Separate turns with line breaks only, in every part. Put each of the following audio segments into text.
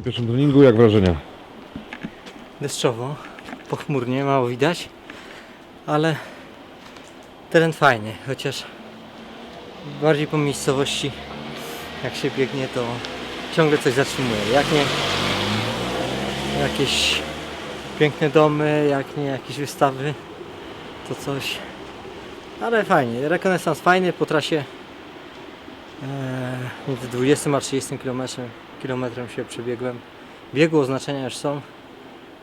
pierwszym treningu, jak wrażenia?
deszczowo, pochmurnie, mało widać, ale teren fajny, chociaż bardziej po miejscowości jak się biegnie to ciągle coś zatrzymuje, jak nie jakieś piękne domy, jak nie jakieś wystawy, to coś, ale fajnie, rekonesans fajny, po trasie e, między 20 a 30 kilometrem, kilometrem się przebiegłem, biegu oznaczenia już są,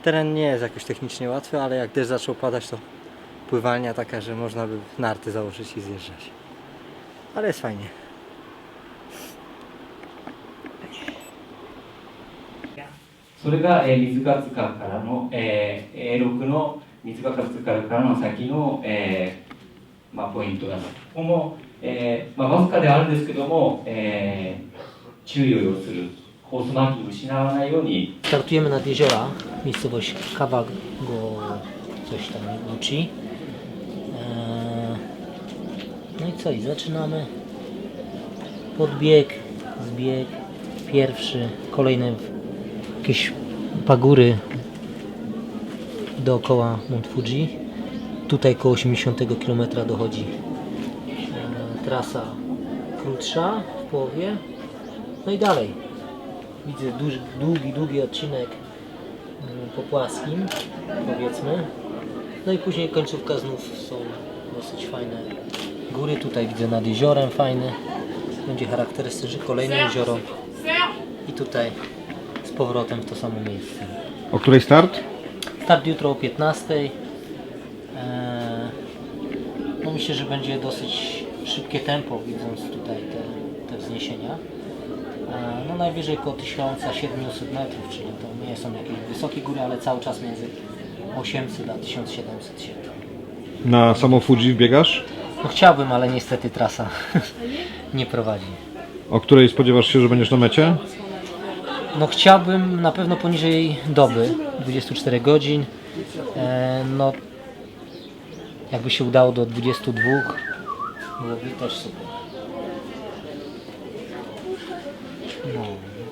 Teren nie jest jakoś technicznie łatwy, ale jak deszcz zaczął padać, to pływalnia taka, że można by narty założyć i zjeżdżać. Ale jest fajnie.
それが、えー水が塚からの、えー A6 の水が塚からの先の、えーまあ、ポイントだと。ここも、えーまあ、わずかではあるんですけども、えー注意を要する コースマーキング失わないように
Startujemy nad jeziora, miejscowość Kawa go coś tam uczy. Eee, No i co, i zaczynamy. Podbieg, zbieg, pierwszy, kolejne w- jakieś pagóry dookoła Mount Fuji. Tutaj koło 80 km dochodzi eee, trasa krótsza w połowie. No i dalej. Widzę duży, długi, długi odcinek mm, po płaskim, powiedzmy. No i później końcówka znów są dosyć fajne góry. Tutaj widzę nad jeziorem fajny. Będzie charakterystyczne kolejne jezioro. I tutaj z powrotem w to samo miejsce.
O której start?
Start jutro o 15. Eee, No myślę, że będzie dosyć szybkie tempo, widząc tutaj te, te wzniesienia. Najwyżej około 1700 metrów, czyli to nie są jakieś wysokie góry, ale cały czas między 800 a 1700 się.
Na samo Fuji biegasz?
No chciałbym, ale niestety trasa nie prowadzi.
O której spodziewasz się, że będziesz na mecie?
No chciałbym na pewno poniżej doby, 24 godzin. E, no jakby się udało do 22, byłoby też super. No,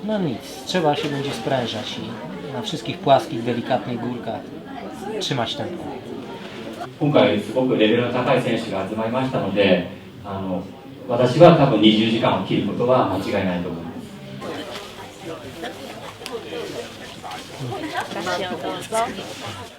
no nic, trzeba się będzie sprężać i na wszystkich płaskich, delikatnych górkach trzymać tempo.
今回すごくレベルの高い選手が集まりましたのであの私は多分20時間を切ることは間違いないと思います
Proszę, do